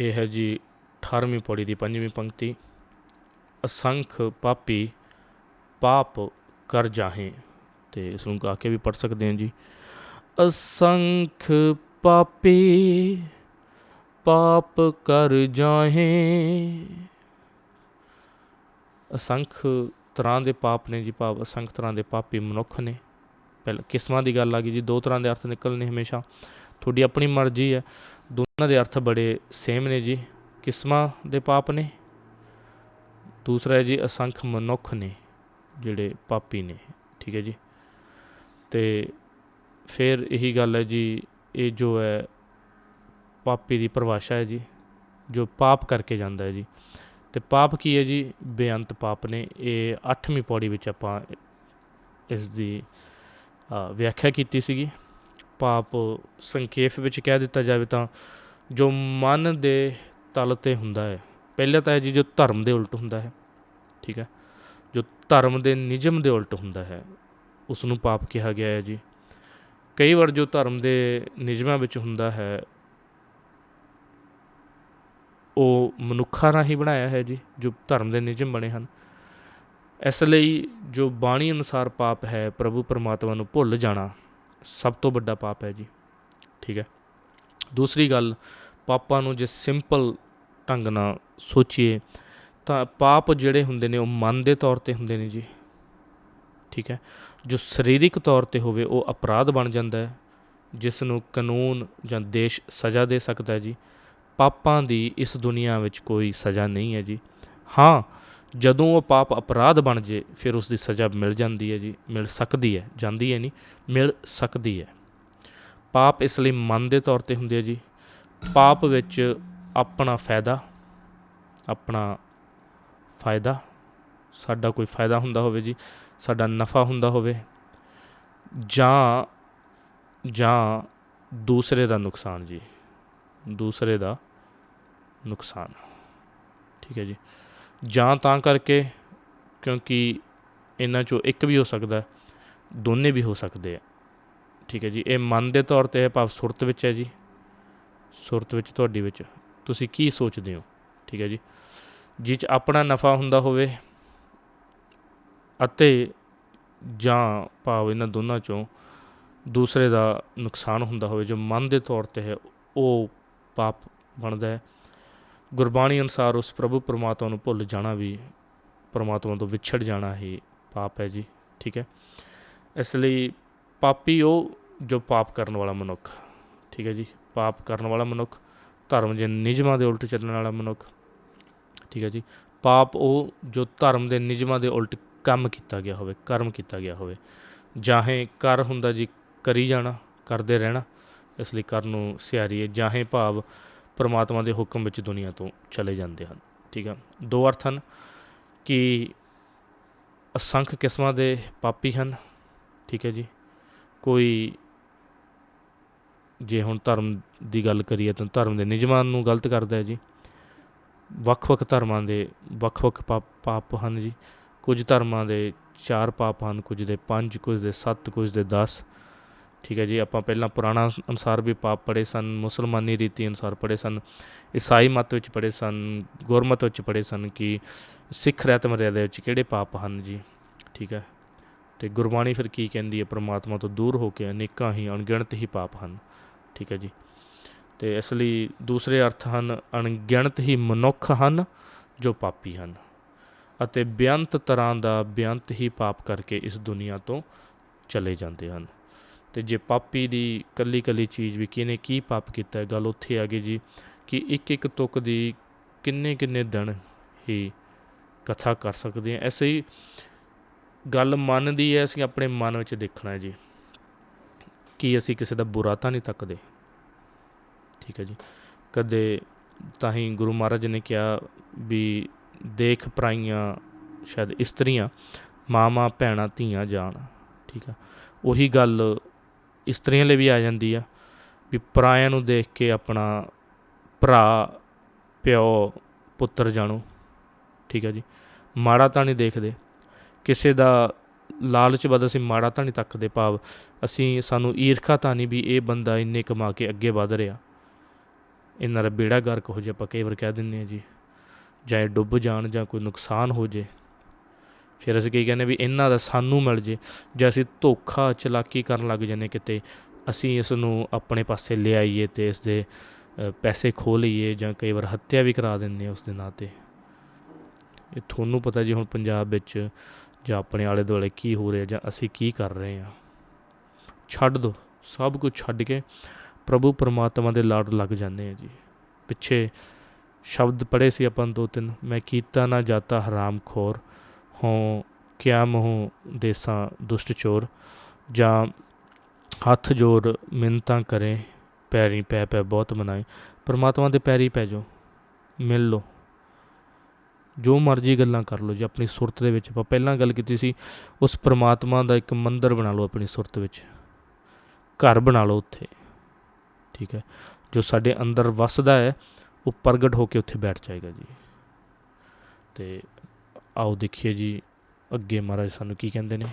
ਇਹ ਹੈ ਜੀ 18ਵੀਂ ਪੌੜੀ ਦੀ ਪੰਜਵੀਂ ਪੰਕਤੀ। ਅਸੰਖ ਪਾਪੀ ਪਾਪ ਕਰ ਜਾਹੇ। ਤੇ ਇਸ ਨੂੰ ਗਾ ਕੇ ਵੀ ਪੜ ਸਕਦੇ ਹਾਂ ਜੀ। ਅਸੰਖ ਪਾਪੀ ਪਾਪ ਕਰ ਜਾਹੇ। ਅਸੰਖ ਤਰ੍ਹਾਂ ਦੇ ਪਾਪ ਨੇ ਜੀ ਪਾਪ ਅਸੰਖ ਤਰ੍ਹਾਂ ਦੇ ਪਾਪੀ ਮਨੁੱਖ ਨੇ। ਪਹਿਲਾਂ ਕਿਸਮਾਂ ਦੀ ਗੱਲ ਆ ਗਈ ਜੀ, ਦੋ ਤਰ੍ਹਾਂ ਦੇ ਅਰਥ ਨਿਕਲਣੇ ਹਮੇਸ਼ਾ। ਤੁਹਾਡੀ ਆਪਣੀ ਮਰਜ਼ੀ ਹੈ। ਦੋਨਾਂ ਦੇ ਅਰਥ ਬੜੇ ਸੇਮ ਨੇ ਜੀ। ਕਿਸਮਾਂ ਦੇ ਪਾਪ ਨੇ। ਦੂਸਰਾ ਹੈ ਜੀ, ਅਸੰਖ ਮਨੁੱਖ ਨੇ, ਜਿਹੜੇ ਪਾਪੀ ਨੇ। ਠੀਕ ਹੈ ਜੀ। ਤੇ ਫਿਰ ਇਹੀ ਗੱਲ ਹੈ ਜੀ, ਇਹ ਜੋ ਹੈ ਪਾਪੀ ਦੀ ਪਰਿਭਾਸ਼ਾ ਹੈ ਜੀ, ਜੋ ਪਾਪ ਕਰਕੇ ਜਾਂਦਾ ਹੈ ਜੀ। ਤੇ ਪਾਪ ਕੀ ਹੈ ਜੀ? ਬੇਅੰਤ ਪਾਪ ਨੇ। ਇਹ 8ਵੀਂ ਪੌੜੀ ਵਿੱਚ ਆਪਾਂ ਇਸ ਦੀ ਵਿਆਖਿਆ ਕੀਤੀ ਸੀਗੀ। ਪਾਪ ਸੰਖੇਪ ਵਿੱਚ ਕਹਿ ਦਿੱਤਾ ਜਾਵੇ ਤਾਂ ਜੋ ਮਨ ਦੇ ਤਲ ਤੇ ਹੁੰਦਾ ਹੈ, ਪਹਿਲਾ ਤਾਂ ਹੈ ਜੀ ਜੋ ਧਰਮ ਦੇ ਉਲਟ ਹੁੰਦਾ ਹੈ, ਠੀਕ ਹੈ? ਜੋ ਧਰਮ ਦੇ ਨਿਯਮ ਦੇ ਉਲਟ ਹੁੰਦਾ ਹੈ ਉਸ ਨੂੰ ਪਾਪ ਕਿਹਾ ਗਿਆ ਹੈ ਜੀ। ਕਈ ਵਾਰ ਜੋ ਧਰਮ ਦੇ ਨਿਯਮਾਂ ਵਿੱਚ ਹੁੰਦਾ ਹੈ, ਉਹ ਮਨੁੱਖਾਂ ਰਾਹੀਂ ਬਣਾਇਆ ਹੈ ਜੀ, ਜੋ ਧਰਮ ਦੇ ਨਿਯਮ ਬਣੇ ਹਨ। ਇਸ ਲਈ ਜੋ ਬਾਣੀ ਅਨੁਸਾਰ ਪਾਪ ਹੈ, ਪ੍ਰਭੂ ਪਰਮਾਤਮਾ ਨੂੰ ਭੁੱਲ ਜਾਣਾ ਸਭ ਤੋਂ ਵੱਡਾ ਪਾਪ ਹੈ ਜੀ, ਠੀਕ ਹੈ। ਦੂਸਰੀ ਗੱਲ, ਪਾਪਾਂ ਨੂੰ ਜੇ ਸਿੰਪਲ ਢੰਗ ਨਾਲ ਸੋਚੀਏ, ਤਾਂ ਪਾਪ ਜਿਹੜੇ ਹੁੰਦੇ ਨੇ, ਉਹ ਮਨ ਦੇ ਤੌਰ ਤੇ ਹੁੰਦੇ ਨੇ ਜੀ, ਠੀਕ ਹੈ। ਜੋ ਸਰੀਰਕ ਤੌਰ ਤੇ ਹੋਵੇ, ਉਹ ਅਪਰਾਧ ਬਣ ਜਾਂਦਾ ਹੈ, ਜਿਸ ਨੂੰ ਕਾਨੂੰਨ ਜਾਂ ਦੇਸ਼ ਸਜ਼ਾ ਦੇ ਸਕਦਾ ਹੈ ਜੀ। ਪਾਪਾਂ ਦੀ ਇਸ ਦੁਨੀਆ ਵਿੱਚ ਕੋਈ ਸਜ਼ਾ ਨਹੀਂ ਹੈ ਜੀ। ਹਾਂ ਜਦੋਂ ਉਹ ਪਾਪ ਅਪਰਾਧ ਬਣ ਜੇ, ਫਿਰ ਉਸ ਦੀ ਸਜ਼ਾ ਮਿਲ ਜਾਂਦੀ ਹੈ ਜੀ, ਮਿਲ ਸਕਦੀ ਹੈ, ਜਾਂਦੀ ਹੈ ਨਹੀਂ, ਮਿਲ ਸਕਦੀ ਹੈ। ਪਾਪ ਇਸ ਲਈ ਮਨ ਦੇ ਤੌਰ ਤੇ ਹੁੰਦੇ ਹੈ ਜੀ, ਪਾਪ ਵਿੱਚ ਆਪਣਾ ਫਾਇਦਾ ਆਪਣਾ ਫਾਇਦਾ, ਸਾਡਾ ਕੋਈ ਫਾਇਦਾ ਹੁੰਦਾ ਹੋਵੇ ਜੀ, ਸਾਡਾ ਨਫਾ ਹੁੰਦਾ ਹੋਵੇ, ਜਾਂ ਜਾਂ ਦੂਸਰੇ ਦਾ ਨੁਕਸਾਨ ਜੀ, ਦੂਸਰੇ ਦਾ ਨੁਕਸਾਨ। ਠੀਕ ਹੈ ਜੀ। ਜਾਂ ਤਾਂ ਕਰਕੇ, ਕਿਉਂਕਿ ਇਹਨਾਂ ਚੋਂ ਇੱਕ ਵੀ ਹੋ ਸਕਦਾ ਦੋਨੇ ਵੀ ਹੋ ਸਕਦੇ ਆ। ਠੀਕ ਹੈ ਜੀ, ਇਹ ਮਨ ਦੇ ਤੌਰ ਤੇ ਹੈ ਭਾਵ ਸੁਰਤ ਵਿੱਚ ਹੈ ਜੀ। ਸੁਰਤ ਵਿੱਚ, ਤੁਹਾਡੀ ਵਿੱਚ। ਤੁਸੀਂ ਕੀ ਸੋਚਦੇ ਹੋ? ਠੀਕ ਹੈ ਜੀ ਜਿਸ 'ਚ ਆਪਣਾ ਨਫਾ ਹੁੰਦਾ ਹੋਵੇ ਅਤੇ ਜਾਂ ਭਾਵ ਇਹਨਾਂ ਦੋਨਾਂ ਚੋਂ ਦੂਸਰੇ ਦਾ ਨੁਕਸਾਨ ਹੁੰਦਾ ਹੋਵੇ, ਜੋ ਮਨ ਦੇ ਤੌਰ ਤੇ ਹੈ, ਉਹ ਪਾਪ ਬਣਦਾ ਹੈ। ਗੁਰਬਾਣੀ ਅਨੁਸਾਰ ਉਸ ਪ੍ਰਭੂ ਪਰਮਾਤਮਾ ਨੂੰ ਭੁੱਲ ਜਾਣਾ ਵੀ ਪਰਮਾਤਮਾ ਤੋਂ ਵਿਛੜ ਜਾਣਾ ਹੀ ਪਾਪ ਹੈ ਜੀ, ਠੀਕ ਹੈ। ਇਸ ਲਈ ਪਾਪੀ ਉਹ ਜੋ ਪਾਪ ਕਰਨ ਵਾਲਾ ਮਨੁੱਖ, ਠੀਕ ਹੈ ਜੀ, ਪਾਪ ਕਰਨ ਵਾਲਾ ਮਨੁੱਖ, ਧਰਮ ਦੇ ਨਿਯਮਾਂ ਦੇ ਉਲਟ ਚੱਲਣ ਵਾਲਾ ਮਨੁੱਖ, ਠੀਕ ਹੈ ਜੀ। ਪਾਪ ਉਹ ਜੋ ਧਰਮ ਦੇ ਨਿਯਮਾਂ ਦੇ ਉਲਟ ਕੰਮ ਕੀਤਾ ਗਿਆ ਹੋਵੇ, ਕਰਮ ਕੀਤਾ ਗਿਆ ਹੋਵੇ, ਜਾਹੇ ਕਰ ਹੁੰਦਾ ਜੀ ਕਰੀ ਜਾਣਾ, ਕਰਦੇ ਰਹਿਣਾ, ਇਸ ਲਈ ਕਰ ਨੂੰ ਸਿਆਰੀਏ ਜਾਹੇ ਭਾਵ ਪਰਮਾਤਮਾ ਦੇ ਹੁਕਮ ਵਿੱਚ ਦੁਨੀਆ ਤੋਂ ਚਲੇ ਜਾਂਦੇ ਹਨ। ਠੀਕ ਹੈ ਦੋ ਅਰਥ ਹਨ ਕਿ ਅਸੰਖ ਕਿਸਮਾਂ ਦੇ ਪਾਪੀ ਹਨ। ਠੀਕ ਹੈ ਜੀ? ਕੋਈ ਜੇ ਹੁਣ ਧਰਮ ਦੀ ਗੱਲ ਕਰੀਏ ਤਾਂ ਧਰਮ ਦੇ ਨਿਯਮਾਂ ਨੂੰ ਗਲਤ ਕਰਦਾ ਹੈ ਜੀ। ਵੱਖ-ਵੱਖ ਧਰਮਾਂ ਦੇ ਵੱਖ-ਵੱਖ ਪਾਪ ਪਾਪ ਹਨ ਜੀ। ਕੁਝ ਧਰਮਾਂ ਦੇ ਚਾਰ ਪਾਪ ਹਨ, ਕੁਝ ਦੇ ਪੰਜ, ਕੁਝ ਦੇ ਸੱਤ, ਕੁਝ ਦੇ 10 ਠੀਕ ਹੈ ਜੀ, ਆਪਾਂ ਪਹਿਲਾਂ ਪੁਰਾਣਾ ਅਨੁਸਾਰ ਵੀ ਪਾਪ ਪੜੇ ਸਨ, ਮੁਸਲਮਾਨੀ ਰੀਤੀ ਅਨੁਸਾਰ ਪੜੇ ਸਨ, ਈਸਾਈ ਮਤ ਵਿੱਚ ਪੜੇ ਸਨ, ਗੁਰਮਤ ਵਿੱਚ ਪੜੇ ਸਨ ਕਿ ਸਿੱਖ ਰਹਿਤ ਮਰਿਆਦਾ ਵਿੱਚ ਕਿਹੜੇ ਪਾਪ ਹਨ ਜੀ, ਠੀਕ ਹੈ। ਤੇ ਗੁਰਬਾਣੀ ਫਿਰ ਕੀ ਕਹਿੰਦੀ ਹੈ, ਪ੍ਰਮਾਤਮਾ ਤੋਂ ਦੂਰ ਹੋ ਕੇ ਅਨੇਕਾਂ ਹੀ ਅਣਗਿਣਤ ਹੀ ਪਾਪ ਹਨ, ਠੀਕ ਹੈ ਜੀ। ਤੇ ਇਸ ਲਈ ਦੂਸਰੇ ਅਰਥ ਹਨ, ਅਣਗਿਣਤ ਹੀ ਮਨੁੱਖ ਹਨ ਜੋ ਪਾਪੀ ਹਨ ਅਤੇ ਬੇਅੰਤ ਤਰ੍ਹਾਂ ਦਾ ਬੇਅੰਤ ਹੀ ਪਾਪ ਕਰਕੇ ਇਸ ਦੁਨੀਆ ਤੋਂ ਚਲੇ ਜਾਂਦੇ ਹਨ। ਤੇ ਜੇ ਪਾਪੀ ਦੀ ਕੱਲੀ ਕੱਲੀ ਚੀਜ਼ ਵੀ ਕਿਹਨੇ ਕੀ ਪਾਪ ਕੀਤਾ ਗੱਲ ਉੱਥੇ ਆ ਗਈ ਜੀ ਕਿ ਇੱਕ ਇੱਕ ਤੁਕ ਦੀ ਕਿੰਨੇ ਕਿੰਨੇ ਦਿਨ ਹੀ ਕਥਾ ਕਰ ਸਕਦੇ ਹਾਂ। ਐਸੇ ਹੀ ਗੱਲ ਮਨ ਦੀ ਹੈ, ਅਸੀਂ ਆਪਣੇ ਮਨ ਵਿੱਚ ਦੇਖਣਾ ਹੈ ਜੀ ਕਿ ਅਸੀਂ ਕਿਸੇ ਦਾ ਬੁਰਾ ਤਾਂ ਨਹੀਂ ਤੱਕਦੇ। ਠੀਕ ਹੈ ਜੀ। ਕਦੇ ਤਾਂ ਹੀ ਗੁਰੂ ਮਹਾਰਾਜ ਨੇ ਕਿਹਾ ਵੀ ਦੇਖ ਪਰਾਈਆਂ ਸ਼ਾਇਦ ਇਸਤਰੀਆਂ, ਮਾਮਾ, ਭੈਣਾਂ, ਧੀਆਂ ਜਾਣ। ਠੀਕ ਆ। ਉਹੀ ਗੱਲ ਇਸਤਰੀਆਂ ਲਈ ਵੀ ਆ ਜਾਂਦੀ ਆ, ਵੀ ਪਰਾਇਆਂ ਨੂੰ ਦੇਖ ਕੇ ਆਪਣਾ ਭਰਾ, ਪਿਓ, ਪੁੱਤਰ ਜਾਣੋ। ਠੀਕ ਆ ਜੀ। ਮਾੜਾ ਤਾਂ ਨਹੀਂ ਦੇਖਦੇ। ਕਿਸੇ ਦਾ ਲਾਲਚ ਵੱਧ ਅਸੀਂ ਮਾੜਾ ਤਾਂ ਨਹੀਂ ਤੱਕਦੇ ਭਾਵ। ਅਸੀਂ, ਸਾਨੂੰ ਈਰਖਾ ਤਾਂ ਨਹੀਂ ਵੀ ਇਹ ਬੰਦਾ ਇੰਨੇ ਕਮਾ ਕੇ ਅੱਗੇ ਵਧ ਰਿਹਾ। ਇਹਨਾਂ ਦਾ ਬੇੜਾ ਗਰਕ ਹੋ ਜੇ ਆਪਾਂ ਕਈ ਵਾਰ ਕਹਿ ਦਿੰਦੇ ਹਾਂ ਜੀ। ਜਾਂ ਡੁੱਬ ਜਾਣ ਜਾਂ ਕੋਈ ਨੁਕਸਾਨ ਹੋ ਜੇ। ਫਿਰ ਅਸੀਂ ਕੀ ਕਹਿੰਦੇ ਵੀ ਇਹਨਾਂ ਦਾ ਸਾਨੂੰ ਮਿਲ ਜੇ ਜੇ ਅਸੀਂ ਧੋਖਾ ਚਲਾਕੀ ਕਰਨ ਲੱਗ ਜਾਂਦੇ ਕਿਤੇ, ਅਸੀਂ ਇਸ ਨੂੰ ਆਪਣੇ ਪਾਸੇ ਲਿਆਈਏ ਤੇ ਇਸ ਦੇ ਪੈਸੇ ਖੋ ਲਈਏ ਜਾਂ ਕਈ ਵਾਰ ਹੱਤਿਆ ਵੀ ਕਰਾ ਦਿੰਦੇ ਆ ਉਸ ਦੇ ਨਾਂ ਤੇ। ਇਹ ਤੁਹਾਨੂੰ ਪਤਾ ਜੀ ਹੁਣ ਪੰਜਾਬ ਵਿੱਚ ਜਾਂ ਆਪਣੇ ਆਲੇ ਦੁਆਲੇ ਕੀ ਹੋ ਰਿਹਾ ਜਾਂ ਅਸੀਂ ਕੀ ਕਰ ਰਹੇ ਹਾਂ। ਛੱਡ ਦੋ, ਸਭ ਕੁਝ ਛੱਡ ਕੇ ਪ੍ਰਭੂ ਪਰਮਾਤਮਾ ਦੇ ਲਾੜ ਲੱਗ ਜਾਂਦੇ ਆ ਜੀ। ਪਿੱਛੇ ਸ਼ਬਦ ਪੜ੍ਹੇ ਸੀ ਆਪਾਂ ਦੋ ਤਿੰਨ, ਮੈਂ ਕੀਤਾ ਨਾ ਜਾਤਾ ਹਰਾਮ ਖੋਰ ਹੋਂ, ਕਿਆ ਮਹੂ ਦੇਸਾਂ ਦੁਸ਼ਟ ਚੋਰ? ਜਾਂ ਹੱਥ ਜੋੜ ਮਿੰਨਤਾਂ ਕਰੇ, ਪੈਰੀ ਪੈ ਪੈ ਬਹੁਤ ਮਨਾਏ। ਪਰਮਾਤਮਾ ਦੇ ਪੈਰੀ ਪੈ ਜਾਓ, ਮਿਲ ਲਓ। ਜੋ ਮਰਜ਼ੀ ਗੱਲਾਂ ਕਰ ਲਓ ਜੇ, ਆਪਣੀ ਸੁਰਤ ਦੇ ਵਿੱਚ। ਆਪਾਂ ਪਹਿਲਾਂ ਗੱਲ ਕੀਤੀ ਸੀ, ਉਸ ਪਰਮਾਤਮਾ ਦਾ ਇੱਕ ਮੰਦਰ ਬਣਾ ਲਓ ਆਪਣੀ ਸੁਰਤ ਵਿੱਚ। ਘਰ ਬਣਾ ਲਓ ਉੱਥੇ, ਠੀਕ ਹੈ? ਜੋ ਸਾਡੇ ਅੰਦਰ ਵਸਦਾ ਹੈ, ਉਹ ਪ੍ਰਗਟ ਹੋ ਕੇ ਉੱਥੇ ਬੈਠ ਜਾਏਗਾ ਜੀ। ਤੇ ਆਓ ਦੇਖੀਏ ਜੀ ਅੱਗੇ ਮਹਾਰਾਜ ਸਾਨੂੰ ਕੀ ਕਹਿੰਦੇ ਨੇ।